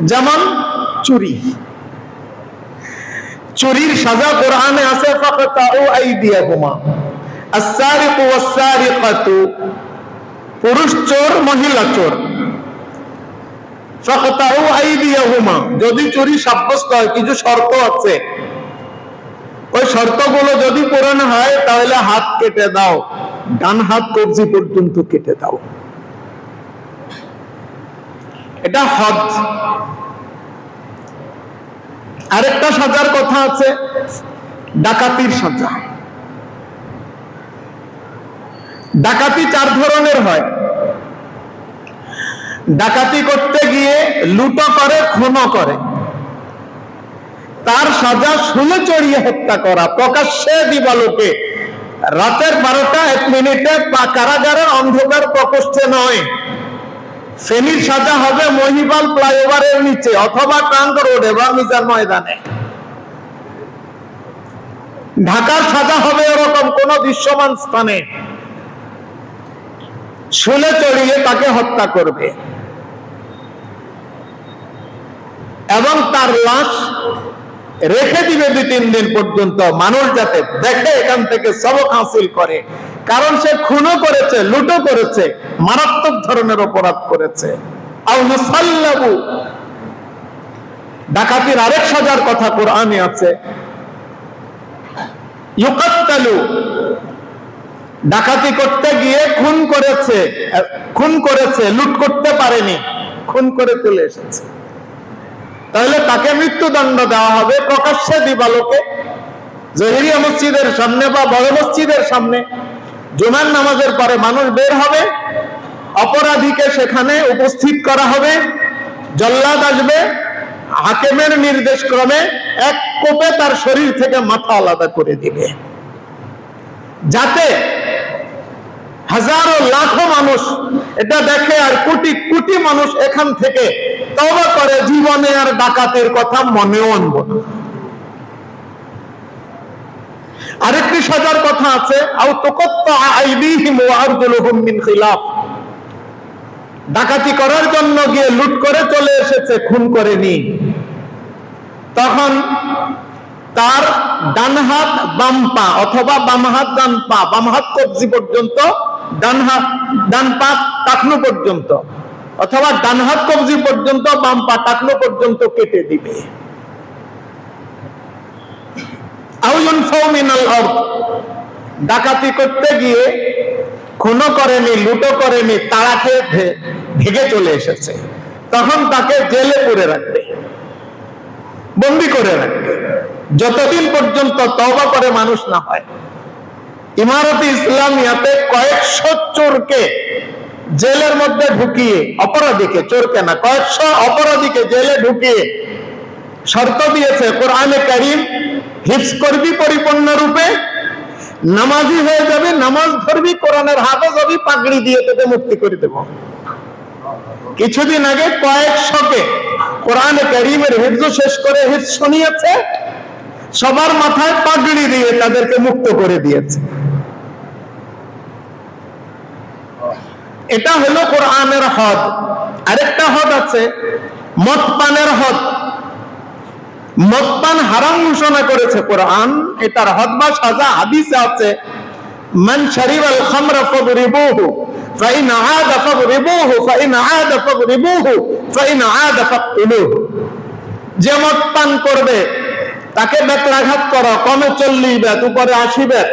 যেমন চুরি। চুরির সাজা কোরআনে আছে পুরুষ চোর, মহিলা চোর। যদি চুরি সাব্যস্ত হয়, কিছু শর্ত আছে। ওই শর্তগুলো যদি পূরণ হয়, তাহলে হাত কেটে দাও। ডান হাত কবজি পর্যন্ত কেটে দাও। এটা হদ আরেকটা সাজার কথা আছে, ডাকাতির সাজা। ডাকাতি চার ধরনের হয়। ডাকাতি করতে গিয়ে লুটো করে খুনো করে। তার সাজা শুনে চড়িয়ে হত্যা করা, প্রকাশ্যে দিবালোকে রাতের বারোটা, এক মিনিটে কারাগারের অন্ধকার প্রকোষ্ঠে নয়। ফেনীর সাজা হবে মহিবাল ফ্লাইওভারের নিচে অথবা ট্রাঙ্ক রোডে বা মিজার ময়দানে। ঢাকার সাজা হবে এরকম কোন দৃশ্যমান স্থানে। শুলে চড়িয়ে তাকে হত্যা করবে। এবং তার লাশ রেখে দিবে দুই তিন দিন পর্যন্ত। মানুষ যাতে দেখে এখান থেকে সবক হাসিল করে। কারণ সে খুনও করেছে লুটো করেছে, মারাত্মক ধরনের অপরাধ করেছে। ডাকাতির আরেক সাজার কথা কোরআনে আছে। ডাকাতি করতে গিয়ে খুন করেছে খুন করেছে, লুট করতে পারেনি, খুন করে চলে এসেছে। তাহলে তাকে মৃত্যুদণ্ড দেওয়া হবে প্রকাশ্যে দিবালোকে। জহিরিয়া মসজিদের সামনে বা বড় মসজিদের সামনে। জুমার নামাজের পরে মানুষ বের হবে, অপরাধীকে সেখানে উপস্থিত করা হবে, জল্লাদ আসবে, হাকেমের নির্দেশ ক্রমে এক কোপে তার শরীর থেকে মাথা আলাদা করে দিবে। যাতে হাজারো লাখো মানুষ এটা দেখে আর কোটি কোটি মানুষ এখান থেকে তবা করে, জীবনে আর ডাকাতের কথা মনেও আনব না। আরেকটি সাজার কথা আছে ডাকাতি করার জন্য গিয়ে লুট করে চলে এসেছে, খুন করেনি তখন তার ডান হাত বাম পা অথবা বাম হাত ডান পা, বাম হাত কবজি পর্যন্ত, ডান হাত, ডান পা টাকনু পর্যন্ত, অথবা ডান হাত কবজি পর্যন্ত বাম পা টাকনু পর্যন্ত কেটে দিবে। ডাকাতি করতে গিয়ে খুনো করেনি লুটো করেনি তাড়া খেয়ে ভেগে চলে এসেছে। তখন তাকে জেলে পুরে রাখবে, বন্দি করে রাখবে। যতদিন পর্যন্ত তওবা করে মানুষ না হয়, ইমারতে ইসলামিয়াতে কয়েকশো চোরকে জেলের মধ্যে ঢুকিয়ে, অপরাধীকে, চোরকে না, কয়েকশো অপরাধীকে জেলে ঢুকিয়ে শর্ত দিয়েছে কোরআনে কারিম হিফস করবি পরিপূর্ণ রূপে, নামাজি হয়ে যাবে, নামাজ ধরবি, কোরআনের হাফেজ হবি, পাগড়ি দিয়ে তোকে মুক্তি করে দেব। কিছুদিন আগে কয়েকশোকে কোরআন কারিমের হিফজ শেষ করে হিফজ শুনিয়েছে, সবার মাথায় পাগড়ি দিয়ে তাদেরকে মুক্ত করে দিয়েছে। এটা হলো কোরআনের হদ। আরেকটা হদ আছে, মদ পানের হদ। মদ পান হারাম ঘোষণা করেছে কোরআন এটার হদ বা সাজা হাদিসে আছে, মান শারিবাল খামরা ফাদরিবুহু, ফাইন আদা ফাদরিবুহু, ফাইন আদা ফাদরিবুহু, ফাইন আদা ফাকতুলুহু। যে মদ পান করবে, তাকে বেত্রাঘাত করো, কমে চল্লিশ বেত উপরে আশি বেত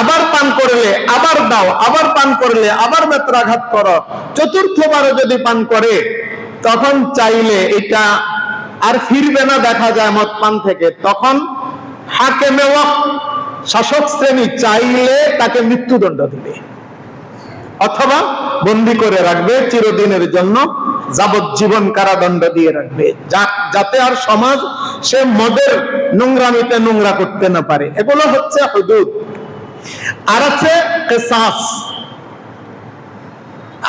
আবার পান করলে আবার দাও, আবার পান করলে আবার বেত্রাঘাত করো। চতুর্থবারও যদি পান করে, তখন চাইলে এটা আর ফিরবে না দেখা যায় মদ পান থেকে তখন হাকেমে ওয়াক্ত শাসক শ্রেণী চাইলে তাকে মৃত্যুদণ্ড দিবে অথবা বন্দি করে রাখবে চিরদিনের জন্য যাবজ্জীবন কারাদণ্ড দিয়ে রাখবে যা- যাতে আর সমাজ সে মদের নোংরামিতে নোংরা করতে না পারে এগুলো হচ্ছে হুদুদ আর আছে কেসাস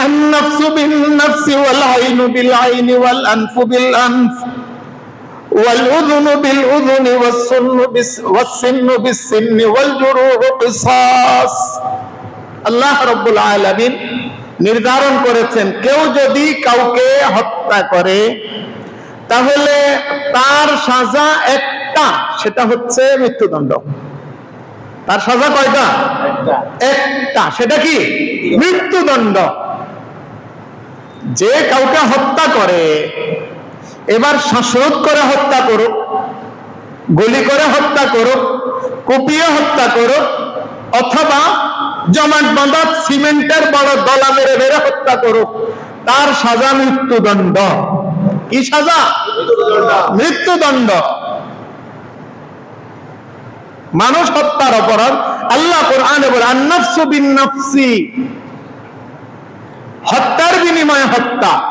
النفس بالنفس والعين بالعين والأنف بالأنف والأذن بالأذن والسن بس والسن بالسن والجروح قصاص আল্লাহ রব্বুল আলামিন নির্ধারণ করেছেন কেউ যদি কাউকে হত্যা করে তাহলে তার সাজা একটা সেটা হচ্ছে মৃত্যুদণ্ড তার সাজা কয়টা একটা সেটা কি মৃত্যুদণ্ড যে কাউকে হত্যা করে এবার শ্বাসরোধ করে হত্যা করুক গুলি করে হত্যা করুক কুপিয়ে হত্যা করুক অথবা জমাট বাঁধা সিমেন্টের বড় দলা মেরে মেরে হত্যা করুক তার সাজা মৃত্যুদণ্ড। কি সাজা? মৃত্যুদণ্ড। মানুষ হত্যার অপরাধ। আল্লাহ কোরআনে বলে, আন্নাফসু বিন হত্যার বিনিময়ে হত্যা।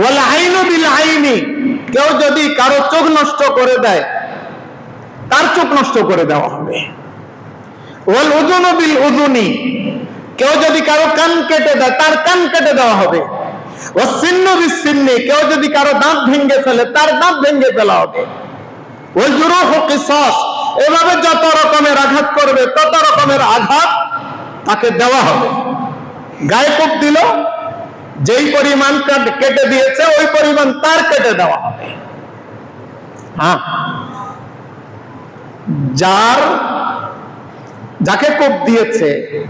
ওয়াল আইনু বিল আইনি। কেউ যদি কারও চোখ নষ্ট করে দেয়, তার চোখ নষ্ট করে দেওয়া হবে। ওয়াল উজুনু বিল উজুনি কেউ যদি কারও কান কেটে দেয়, তার কান কেটে দেওয়া হবে। ও সিন্ন বিচ্ছিন্নি কেউ যদি কারও দাঁত ভেঙে ফেলে, তার দাঁত ভেঙে ফেলা হবে। ওই জুরুহ কিসাস। এভাবে যত রকমের আঘাত করবে, তত রকমের আঘাত তাকে দেওয়া হবে। গায়ে কোপ দিল যেই পরিমাণ কাট- দিয়েছে, ওই পরিমাণ তার কেটে দেওয়া হবে। হ্যাঁ? যার, যাকে কোপ দিয়েছে,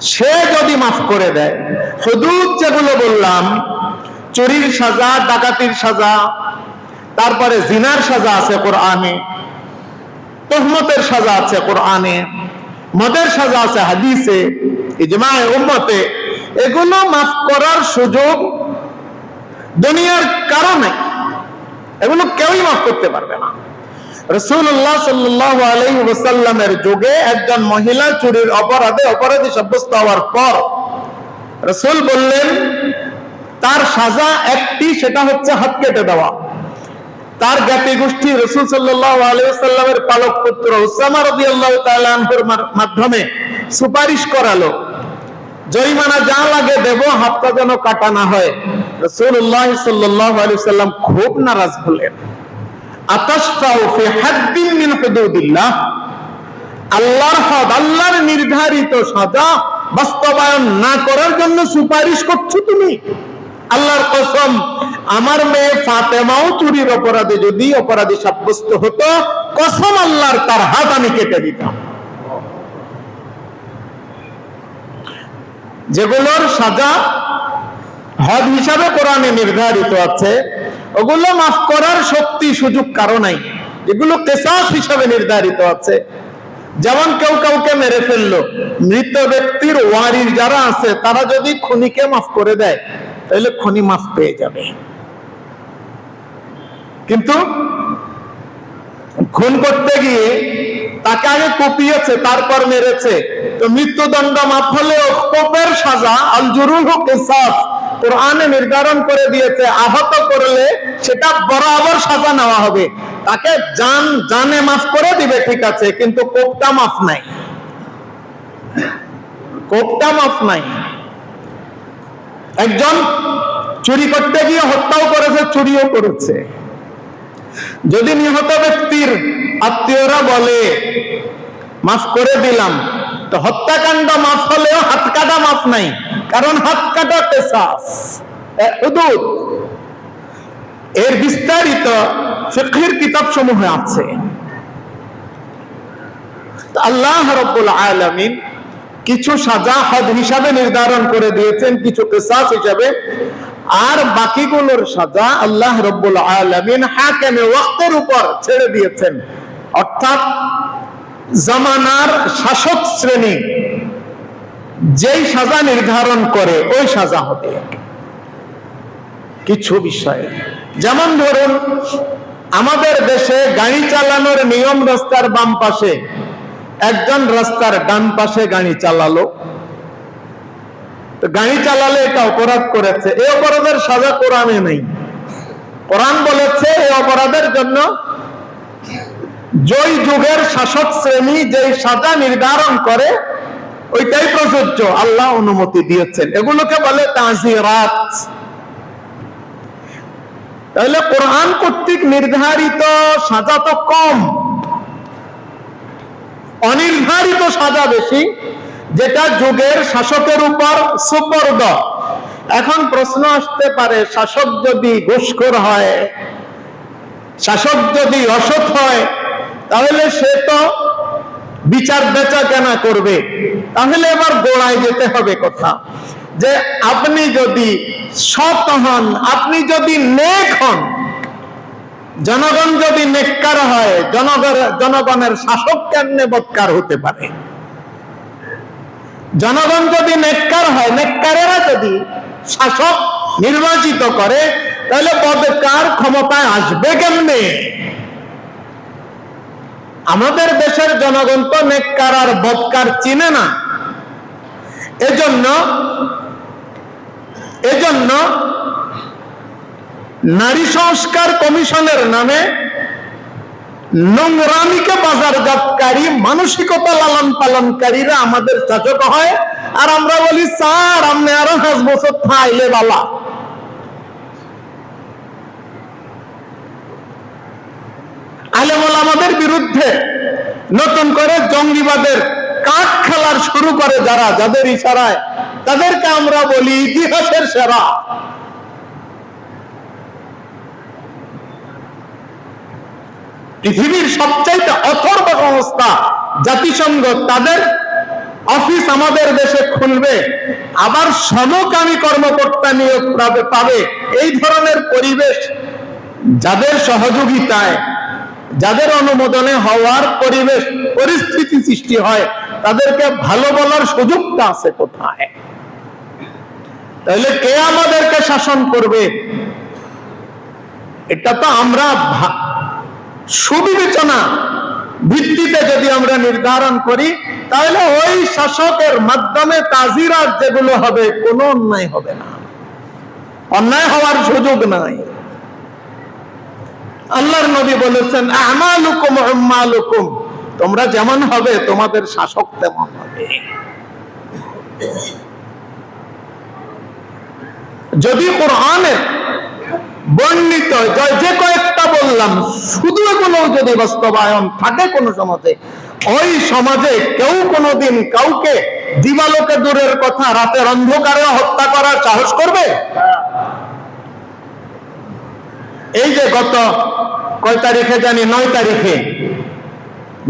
সে যদি মাফ করে দেয়, হুদুদ যেগুলো বললাম, চুরির সাজা, ডাকাতির সাজা, তারপরে জিনার সাজা আছে কোরআনে, তহমতের সাজা আছে কোরআনে, মদের সাজা আছে হাদিসে, ইজমায়ে উম্মতে এগুলো মাফ করার সুযোগ দুনিয়ার কারণে। এগুলো কেউই মাফ করতে পারবে না। রসুল্লাহ সাল্লাহ আলাই ওসাল্লামের যুগে একজন মহিলা চুরির অপরাধে অপরাধী সাব্যস্ত হওয়ার পর রসুল বললেন, তার সাজা একটি, সেটা হচ্ছে হাত কেটে দেওয়া। তার জ্ঞাতি গোষ্ঠী রসুল সাল্লাহ আলাইসাল্লামের পালক পুত্র উসামা রবি আল্লাহ তালাহুর মাধ্যমে সুপারিশ করালো। জরিমানা যা লাগে দেব, হাতটা যেন কাটা না হয়। রসুল্লাহ সাল্লাহ সাল্লাম খুব নারাজ হলেন। আল্লাহর নির্ধারিত সাজা বাস্তবায়ন না করার জন্য সুপারিশ করছ তুমি। আল্লাহর কসম, আমার মেয়ে ফাতেমাও চুরির অপরাধে যদি অপরাধী সাব্যস্ত হতো, কসম আল্লাহর তার হাত আমি কেটে দিতাম। যেগুলোর সাজা হদ হিসাবে কোরআনে নির্ধারিত আছে, ওগুলো মাফ করার শক্তি সুযোগ কারও নাই। এগুলো কেসাস হিসাবে নির্ধারিত আছে। যেমন কেউ কাউকে মেরে ফেলল, মৃত ব্যক্তির ওয়ারির যারা আছে, তারা যদি খনিকে মাফ করে দেয়, তাহলে খনি মাফ পেয়ে যাবে। কিন্তু খুন করতে গিয়ে তাকে আগে কুপিয়েছে, তারপর মেরেছে। তো মৃত্যুদণ্ড মাফ হলেও কোপের সাজা আল জুরুল কেসাস, কোরআনে নির্ধারণ করে দিয়েছে, আহত করলে সেটা বরাবর সাজা নেওয়া হবে। তাকে জান জানে মাফ করে দিবে, ঠিক আছে, কিন্তু কোপটা মাফ নাই। কোপটা মাফ নাই। একজন চুরি করতে গিয়ে হত্যাও করেছে, চুরিও করেছে। যদি নিহত ব্যক্তির আত্মীয়রা বলে, মাফ করে দিলাম, তো হত্যাকাণ্ড মাফ হলেও হাত কাটা মাফ নাই, কারণ হাত কাটা পেশাস এর বিস্তারিত ফিকহির কিতাব সমূহে আছে আল্লাহ রব্বুল আলামিন কিছু সাজা হদ হিসাবে নির্ধারণ করে দিয়েছেন, কিছু কেসাস হিসাবে। আর বাকিগুলোর সাজা আল্লাহ রব্বুল আলামিন হাকেমে ওয়াক্তের উপর ছেড়ে দিয়েছেন। অর্থাৎ জামানার শাসক শ্রেণি যেই সাজা নির্ধারণ করে, ওই সাজা হবে। কিছু বিষয়ে, যেমন ধরুন, আমাদের দেশে গাড়ি চালানোর নিয়ম রাস্তার বাম পাশে, একজন রাস্তার ডান পাশে গাড়ি চালালো গাড়ি চালালে এটা অপরাধ করেছে। এই অপরাধের সাজা কোরআনে নেই। কোরআন বলেছে, এই অপরাধের জন্য জয় যুগের শাসক শ্রেণি যেই সাজা নির্ধারণ করে, ওইটাই প্রযোজ্য। আল্লাহ অনুমতি দিয়েছেন। এগুলোকে বলে তাজিরাত। তাহলে কোরআন কর্তৃক নির্ধারিত সাজা তো কম। অনির্ধারিত সাজা বেশি। যেটা যুগের শাসকের উপর সুপর্দ। এখন প্রশ্ন আসতে পারে, শাসক যদি ঘুষখোর হয়, শাসক যদি অসৎ হয়, তাহলে সে তো বিচার বেচা কেনা করবে। তাহলে এবার গোড়ায় যেতে হবে কথা। যে আপনি যদি সৎ হন, আপনি যদি নেক হন, জনগণ যদি নেককার হয়, জনগণ জনগণের শাসক কেমনে বৎকার হতে পারে? জনগণ যদি নেককার হয়, নেককারেরা যদি শাসক নির্বাচিত করে, তাহলে বদকার ক্ষমতায় আসবে কেমনে? আমাদের দেশের জনগণ তো নেককার আর বদকার চিনে না। এজন্য এজন্য নারী সংস্কার কমিশনের নামে নোংরামিকে বাজারজাতকারী, মানসিকতা লালন পালনকারীরা আমাদের শাসক হয়। আর আমরা বলি, স্যার, আপনি আরও পাঁচ বছর থাইলে বালা। আলেমল আমাদের বিরুদ্ধে নতুন করে জঙ্গিবাদের কাঠ খেলার শুরু করে যারা, যাদের ইশারায়, তাদেরকে আমরা বলি ইতিহাসের সেরা। পৃথিবীর সবচাইতে অথর্ব সংস্থা জাতিসংঘ তাদের অফিস আমাদের দেশে খুলবে, আবার সমকামী কর্মকর্তা নিয়োগ পাবে এই ধরনের পরিবেশ যাদের সহযোগিতায়, যাদের অনুমোদনে হওয়ার পরিবেশ, পরিস্থিতি সৃষ্টি হয়, তাদেরকে ভালো বলার সুযোগটা আছে কোথায়? তাহলে কে আমাদেরকে শাসন করবে? এটা তো আমরা সুবিবেচনা ভিত্তিতে যদি আমরা নির্ধারণ করি, তাহলে ওই শাসকের মাধ্যমে তাজিরাত যেগুলো হবে, কোনো অন্যায় হবে না। অন্যায় হওয়ার সুযোগ নাই। আল্লাহর নবী বলেছেন, আমালুকুম উম্মালুকুম। তোমরা যেমন হবে, তোমাদের শাসক তেমন হবে। যদি কোরআনের বর্ণিত, যে- যে কয়েকটা বললাম। শুধু এগুলো যদি বাস্তবায়ন থাকে কোন সমাজে, ওই সমাজে কেউ কোনোদিন কাউকে দিবালোকে দূরের কথা, রাতের অন্ধকারে হত্যা করার সাহস করবে? এই যে গত কয় তারিখে জানি, নয় তারিখে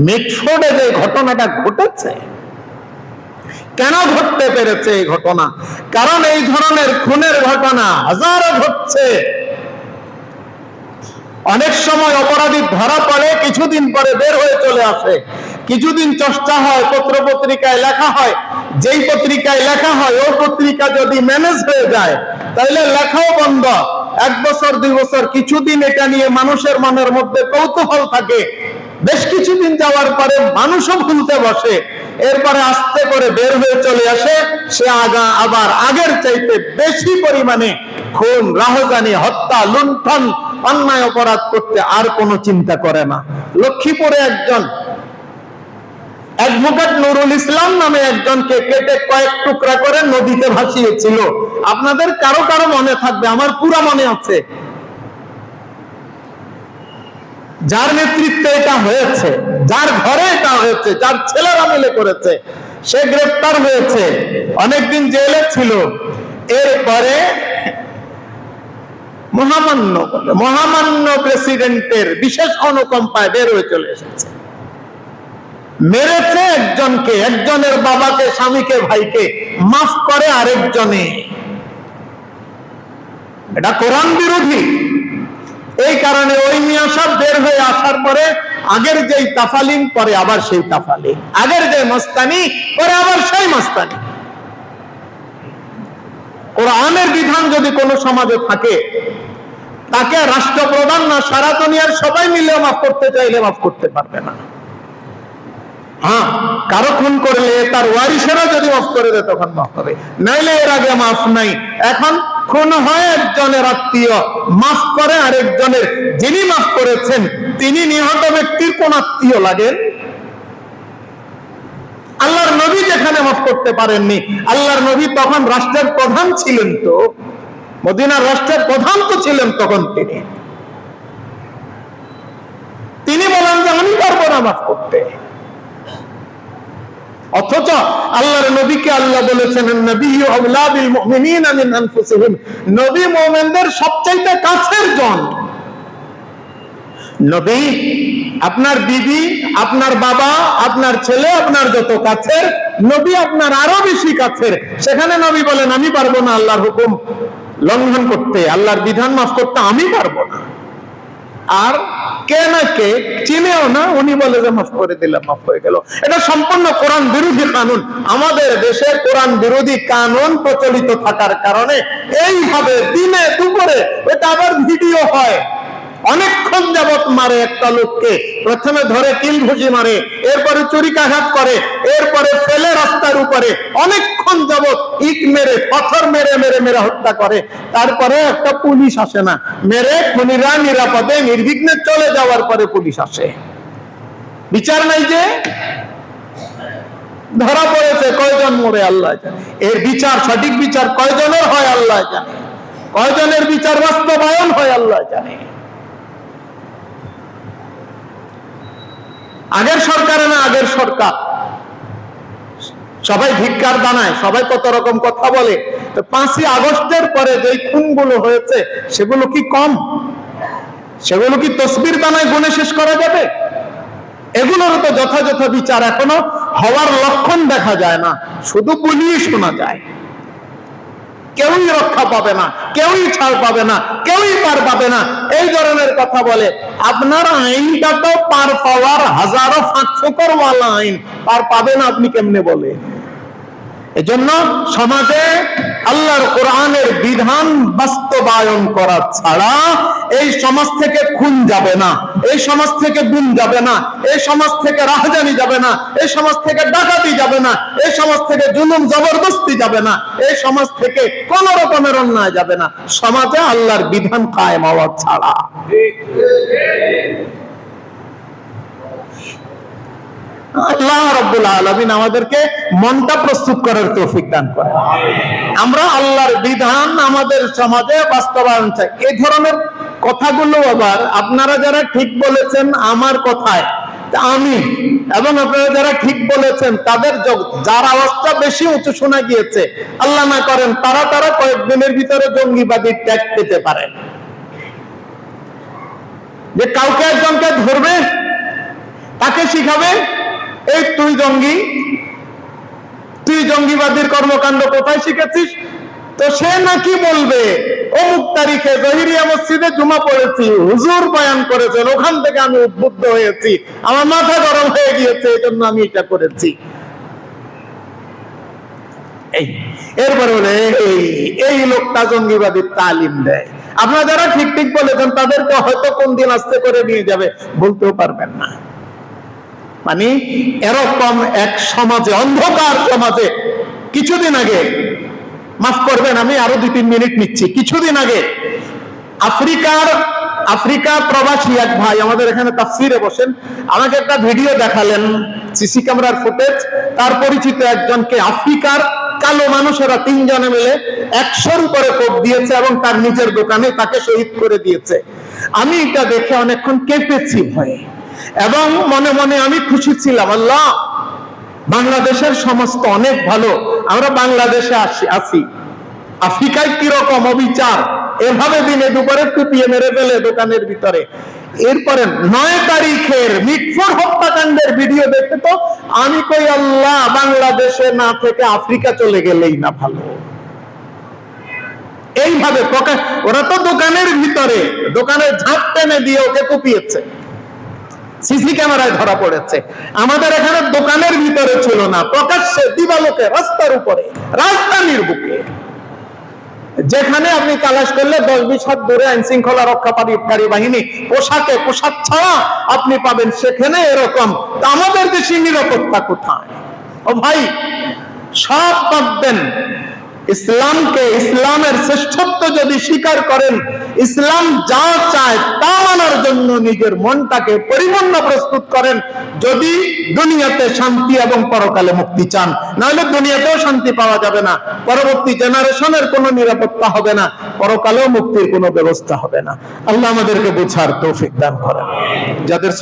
মিটফোর্ডে যে ঘটনাটা ঘটেছে, কেন ঘটতে পেরেছে এই ঘটনা? কারণ এই ধরনের খুনের ঘটনা হাজারো ঘটছে। অনেক সময় অপরাধী ধরা পড়ে, কিছুদিন পরে বের হয়ে চলে আসে। কিছুদিন চর্চা হয় পত্র পত্রিকায় লেখা হয়, যেই পত্রিকায় লেখা হয়, ওই পত্রিকা যদি ম্যানেজ হয়ে যায় তাহলে লেখাও বন্ধ। এক বছর, দুই বছর, কিছুদিন এটা নিয়ে মানুষের মনের মধ্যে কৌতূহল থাকে। বেশ কিছুদিন যাওয়ার পরে মানুষও ভুলতে বসে। এরপরে আস্তে করে বের হয়ে চলে আসে, সে আগা আবার আগের চাইতে বেশি পরিমাণে খুন, রাহজানি, হত্যা, লুণ্ঠন অন্যায় অপরাধ করতে আর কোনো চিন্তা করে না। লক্ষ্মীপুরে একজন অ্যাডভোকেট নুরুল ইসলাম নামে একজনকে কেটে কয়েক টুকরা করে নদীতে ভাসিয়েছিল। আপনাদের কারও কারও মনে থাকবে, আমার পুরা মনে আছে। যার নেতৃত্বে এটা হয়েছে, যার ঘরে এটা হয়েছে, যার ছেলেরা মিলে করেছে, সে গ্রেফতার হয়েছে। অনেকদিন জেলে ছিল। এরপরে মহামান্য মহামান্য প্রেসিডেন্টের বিশেষ অনুকম্পায় বের হয়ে চলে এসেছে। মেরেছে একজনকে, একজনের বাবাকে, স্বামীকে, ভাইকে, মাফ করে আরেকজনে। এটা কোরআন বিরোধী। এই কারণে ওই মিয়া সব বের হয়ে আসার পরে আগের যেই তাফালিম পরে আবার সেই তাফালিম আগের যে মস্তানি, পরে আবার সেই মস্তানি। কোরআনের বিধান যদি কোনো সমাজে থাকে, তাকে রাষ্ট্রপ্রধান না, সারা দুনিয়ার সবাই মিলে মাফ করতে চাইলে মাফ করতে পারবে না। হ্যাঁ কারও খুন করলে তার ওয়ারিসেরা যদি মাফ করে দেয়, তখন মাফ হবে। নাইলে এর আগে মাফ নাই। এখন খুন হয় একজনের আত্মীয়, মাফ করে আরেকজনের। যিনি মাফ করেছেন, তিনি নিহত ব্যক্তির কোন আত্মীয় লাগেন? আল্লাহর নবী যেখানে মাফ করতে পারেননি, আল্লাহর নবী তখন রাষ্ট্রের প্রধান ছিলেন তো। মদিনার রাষ্ট্রের প্রধান তো ছিলেন তখন তিনি। তিনি বলেন যে, আমি পারব না মাফ করতে। অথচ আল্লাহর নবীকে আল্লাহ বলেছেন নবী নবী মুমিনদের সবচাইতে কাছের জন। নবী আপনার দিদি আপনার বাবা, আপনার ছেলে, আপনার যত কাছের, নবী আপনার আরও বেশি কাছের। সেখানে নবী বলেন, আমি পারব না আল্লাহর হুকুম লঙ্ঘন করতে, আল্লাহর বিধান মাফ করতে, আমি পারব না। আর কে না কে চিনেও না, উনি বলে যে, মাফ করে দিলাম, মাফ হয়ে গেল। এটা সম্পূর্ণ কোরআন বিরোধী কানুন। আমাদের দেশে কোরআন বিরোধী কানুন প্রচলিত থাকার কারণে এইভাবে দিনে দুপুরে এটা আবার ভিডিও হয়। অনেকক্ষণ যাবত মারে একটা লোককে, প্রথমে ধরে কিল ঘুষি মারে, এরপরে চুরিকাঘাত করে, এরপরে ফেলে রাস্তার উপরে, অনেকক্ষণ যাবত ইট মেরে, পাথর মেরে মেরে মেরে হত্যা করে। তারপরে একটা পুলিশ আসে না। মেরে খুনিরা নিরাপদে, নির্বিঘ্নে চলে যাওয়ার পরে পুলিশ আসে। বিচার নাই যে? ধরা পড়েছে, কয়জন মরে আল্লাহ জানে। এর বিচার, সঠিক বিচার কয়জনের হয় আল্লাহ জানে। কয়জনের বিচার বাস্তবায়ন হয় আল্লাহ জানে। আগের সরকারে না আগের সরকার। সবাই ভিক্ষার দানায়, সবাই কত রকম কথা বলে। তো পাঁচই আগস্টের পরে যে খুনগুলো হয়েছে, সেগুলো কি কম? সেগুলো কি তসবির দানায় গুনে শেষ করা যাবে? এগুলোর তো যথাযথ বিচার এখনও হওয়ার লক্ষণ দেখা যায় না। শুধু বলিয়ে শোনা যায়। কেউই রক্ষা পাবে না, কেউই ছাড় পাবে না, কেউই পার পাবে না। এই ধরনের কথা বলে, আপনার আইনটা তো পার পাওয়ার হাজারো ফাঁক আইন। পার পাবে না আপনি কেমনে বলে? এজন্য সমাজে আল্লাহর কোরআনের বিধান বাস্তবায়ন করা ছাড়া এই সমাজ থেকে খুন যাবে না, এই সমাজ থেকে গুম যাবে না, এই সমাজ থেকে রাহজানি যাবে না, এই সমাজ থেকে ডাকাতি যাবে না, এই সমাজ থেকে জুলুম জবরদস্তি যাবে না, এই সমাজ থেকে কোন রকমের অন্যায় যাবে না। সমাজে আল্লাহর বিধান কায়েম হওয়া ছাড়া। আল্লাহ রব্বুল আলমিন আমাদেরকে মনটা প্রস্তুত করার তৌফিক দান করে আমরা আল্লাহর বিধান আমাদের সমাজে বাস্তবায়ন চাই। এই ধরনের কথাগুলো আবার আপনারা যারা ঠিক বলেছেন আমার কথায় আমি এবং আপনারা যারা ঠিক বলেছেন, তাদের যার আওয়াজটা বেশি উঁচু শোনা গিয়েছে, আল্লাহ না করেন তারা তারা কয়েকদিনের ভিতরে জঙ্গিবাদী ট্যাগ পেতে পারেন যে কাউকে একজনকে ধরবে, তাকে শিখাবে এই তুই জঙ্গি, তুই জঙ্গিবাদীর কর্মকাণ্ড কোথায় শিখেছিস? তো সে নাকি বলবে, অমুক তারিখে জহিরিয়া মসজিদে জুমা পড়েছি, হুজুর বয়ান করেছেন, ওখান থেকে আমি উদ্বুদ্ধ হয়েছি, আমার মাথা গরম হয়ে গিয়েছে এই জন্য আমি এটা করেছি। এই, এরপরে বলে, এই লোকটা জঙ্গিবাদীর তালিম দেয়। আপনারা যারা ঠিক ঠিক বলেছেন, তাদেরকে হয়তো কোন দিন আসতে করে নিয়ে যাবে, বলতেও পারবেন না। মানে এরকম এক সমাজে, অন্ধকার সমাজে কিছুদিন আগে, মাফ করবেন, আমি আরও দুই তিন মিনিট নিচ্ছি। কিছুদিন আগে আফ্রিকার আফ্রিকা প্রবাসী এক ভাই আমাদের এখানে তাফসিরে বসেন, আমাকে একটা ভিডিও দেখালেন, সিসি ক্যামেরার ফুটেজ। তার পরিচিত একজনকে আফ্রিকার কালো মানুষেরা তিনজনে মিলে একশোর উপরে কোপ দিয়েছে এবং তার নিজের দোকানে তাকে শহীদ করে দিয়েছে। আমি এটা দেখে অনেকক্ষণ কেঁপেছি ভয়ে। এবং মনে মনে আমি খুশি ছিলাম, আল্লাহ। বাংলাদেশের সমস্ত অনেক ভালো। আমরা বাংলাদেশে আসি আছি আফ্রিকায় কীরকম অবিচার? এভাবে দিনে দুপুরে টুপিয়ে মেরে ফেলে দোকানের ভিতরে। এরপরে নয় তারিখের মিটফোর হত্যাকাণ্ডের ভিডিও দেখে তো আমি কই, আল্লাহ, বাংলাদেশে না থেকে আফ্রিকা চলে গেলেই না ভালো। এইভাবে প্রকাশ ওরা তো দোকানের ভিতরে, দোকানের ঝাঁপ টেনে দিয়ে ওকে কুপিয়েছে। সিসি ক্যামেরায় ধরা পড়েছে। আমাদের এখানে দোকানের ভিতরে ছিল না, প্রকাশ্যে দিবালোকে রাস্তার উপরে রাজধানীর বুকে যেখানে আপনি তালাশ করলে দশ বিশ হাত দূরে আইন শৃঙ্খলা রক্ষাকারী বাহিনী পোশাকে পোশাক ছাড়া আপনি পাবেন। সেখানে এরকম আমাদের দেশে নিরাপত্তা কোথায়? ও ভাই, সব পাবেন ইসলামকে ইসলামের শ্রেষ্ঠত্ব যদি স্বীকার করেন, ইসলাম যা চায় তা মানার জন্য নিজের মনটাকে পরিপূর্ণ প্রস্তুত করেন, যদি দুনিয়াতে শান্তি এবং পরকালে মুক্তি চান। নাহলে দুনিয়াতেও শান্তি পাওয়া যাবে না। পরবর্তী জেনারেশনের কোনো নিরাপত্তা হবে না, পরকালেও মুক্তির কোনো ব্যবস্থা হবে না। আল্লাহ আমাদেরকে বোঝার তৌফিক দান করেন। যাদের